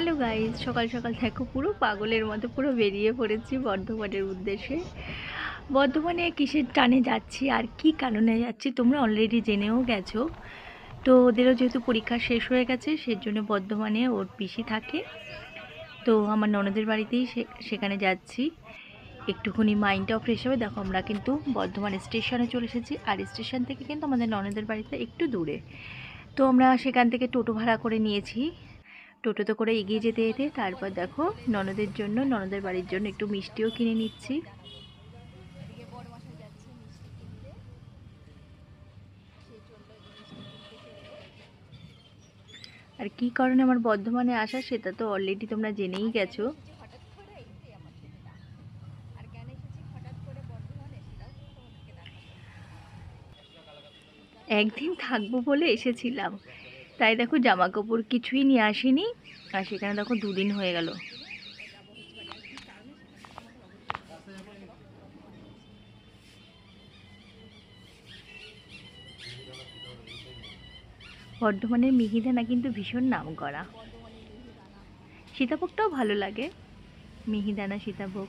Hello guys সকাল সকাল দেখো, পুরো পাগলের মতো পুরো বেরিয়ে পড়েছি বর্ধমানের উদ্দেশ্যে। বর্ধমানে কিসের টানে যাচ্ছি আর কি কারণে যাচ্ছি তোমরা অলরেডি জেনেও গেছো। তো ওদেরও যেহেতু পরীক্ষা শেষ হয়ে গেছে সেই জন্য বর্ধমানে ওর পিসি থাকে। তো আমার ননদের বাড়িতেই সেখানে যাচ্ছি। একটুখানি মাইন্ডটাও ফ্রেশ হবে দেখো, আমরা কিন্তু বর্ধমান স্টেশনে চলে এসেছি। আর স্টেশন থেকে কিন্তু আমাদের ননদের বাড়িতে একটু দূরে। তো আমরা সেখান থেকে টোটো ভাড়া করে নিয়েছি। টোটোতে করে এগিয়ে যেতে যেতে তারপর দেখো ননদের জন্য, ননদের বাড়ির জন্য একটু মিষ্টিও কিনে নিচ্ছি। আর কি কারণে আমার বর্ধমানে আসা সেটা তো অলরেডি তোমরা জেনেই গেছো। একদিন থাকব বলে এসেছিলাম। তাই দেখো জামা কাপড় কিছুই নিয়ে আসিনি। আর সেখানে দেখো দুদিন হয়ে গেল। বর্ধমানের মিহিদানা কিন্তু ভীষণ নাম করা সীতাভোগটাও ভালো লাগে। মিহিদানা, সীতাভোগ।